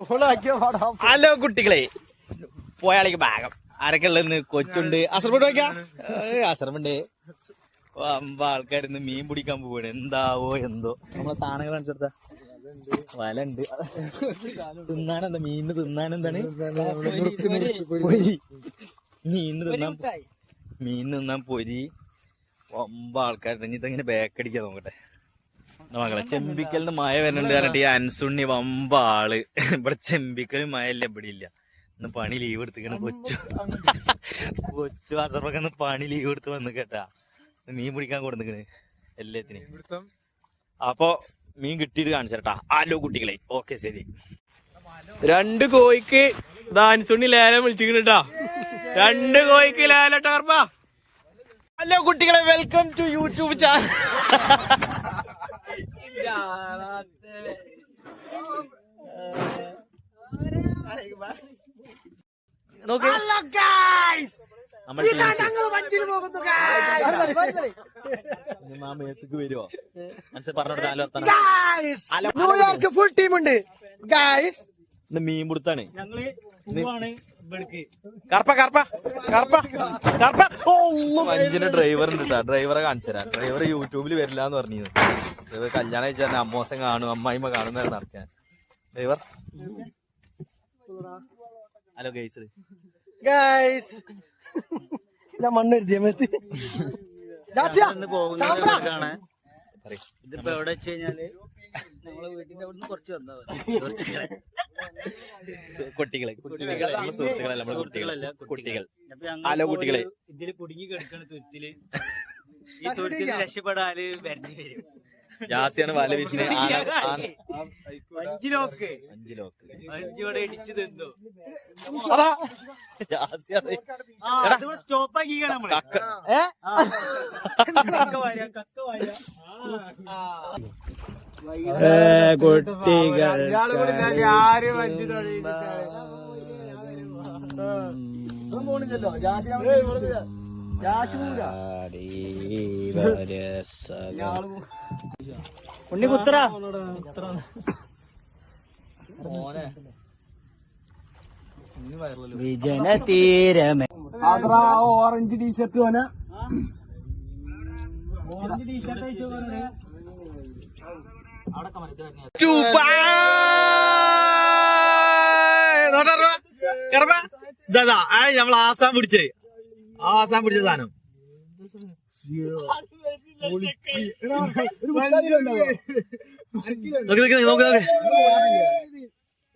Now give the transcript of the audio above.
Hello കുട്ടികളെ പോയാളേക്ക് ഭാഗം. ആരൊക്കെ കൊച്ചുണ്ട്. അസർബണ്ട് നോക്കിയാ അസർബണ്ട്. അമ്പ ആൾക്കാരിന്ന് മീൻ പിടിക്കാൻ പോവാണ്. എന്താവോ എന്തോ. നമ്മളെ സാധനങ്ങൾ കാണിച്ചെടുത്ത. വല ഉണ്ട് തിന്നാനെന്താ? മീനിന് തിന്നാനെന്താണ്? പൊരി. മീനിന് തിന്നാൻ മീൻ തിന്നാൻ പൊരി. ഒമ്പ ആൾക്കാരുണ്ട്. ഇനി ഇതെങ്ങനെ ബാക്കടിക്കാൻ നോക്കട്ടെ. മകളെ ചെമ്പിക്കലിന് മഴ വരുന്നുണ്ട് പറഞ്ഞിട്ട് ഈ അൻസുണ്ണി വമ്പ ആൾ ഇവിടെ ചെമ്പിക്കലും മഴ ഇല്ല ഇവിടെ ഇല്ല ഇന്ന് പണി ലീവ് എടുത്തിക്കണ കൊച്ചു. കൊച്ചു ഇന്ന് പണി ലീവ് എടുത്ത് വന്ന് കേട്ടാ. മീൻ പിടിക്കാൻ കൊടുത്തിക്കണ് എല്ലാത്തിനും അപ്പൊ മീൻ കിട്ടിയിട്ട് കാണിച്ചേട്ടാ ആലോ കുട്ടികളെ. ഓക്കെ ശരി. രണ്ട് കോയിക്ക് ദാൻസുണ്ണി ലേലം വിളിച്ചിട്ടാ രണ്ട് കോയിക്ക് ലേല ടർബ ഹലോ കുട്ടികളെ വെൽക്കം ടു യൂട്യൂബ് ചാനൽ നോക്ക് ന്യൂയോർക്ക് ഫുൾ ടീം ഉണ്ട്. ഗായ്സ് ഇന്ന് മീൻ പിടുത്താണ്. കർപ്പ കർപ്പ കർപ്പ കർപ്പ അഞ്ചിന് ഡ്രൈവർ ഉണ്ട് ഡ്രൈവറെ കാണിച്ചു തരാം ഡ്രൈവർ യൂട്യൂബിൽ വരില്ല എന്ന് പറഞ്ഞിരുന്നു. ഡ്രൈവർ കല്യാണം കഴിച്ചാൽ അമ്മോസം കാണും അമ്മായിമ്മ കാണുന്ന നടക്കാൻ. ഡ്രൈവർ? Hello guys. ഗൈസ്. ഞാൻ മണ്ണെഴുതിയ മേത്ത് ഇതിപ്പോ എവിടെ വെച്ച് കഴിഞ്ഞാൽ നമ്മളെ വീട്ടിന്റെ അവിടുന്ന് കുറച്ച് വന്നാ കുട്ടികളെ. കുട്ടികളെ. നമ്മുടെ സുഹൃത്തുക്കളല്ല നമ്മുടെ കുട്ടികളല്ല കുട്ടികൾ. ഹലോ കുട്ടികളെ. ഇതിൽ കുടുങ്ങി കിടക്കണ തുരുത്തിൽ ഈ തുരുത്തിൽ രക്ഷപ്പെടാൽ വരണ്ടി വരും. ജാസിയാണ് വല വീശിന് അഞ്ചിലോക്ക് അഞ്ച് ലോക്ക്. അഞ്ചോടെ ഇടിച്ചു തന്നു. ജാസിയാണ് സ്റ്റോപ്പ് ആക്കിക്കണം നമ്മൾ. കക്ക കക്ക വായ കക്ക വായ കുട്ടികൾ ഉണ്ണി കുത്തറ. വിജന തീരമേ. ഓറഞ്ച് ടീഷർട്ട് വേന നമ്മൾ ആസാം പിടിച്ചേ. ആസാം പിടിച്ച സാധനം. നോക്ക് നോക്ക് നോക്ക് നോക്ക്.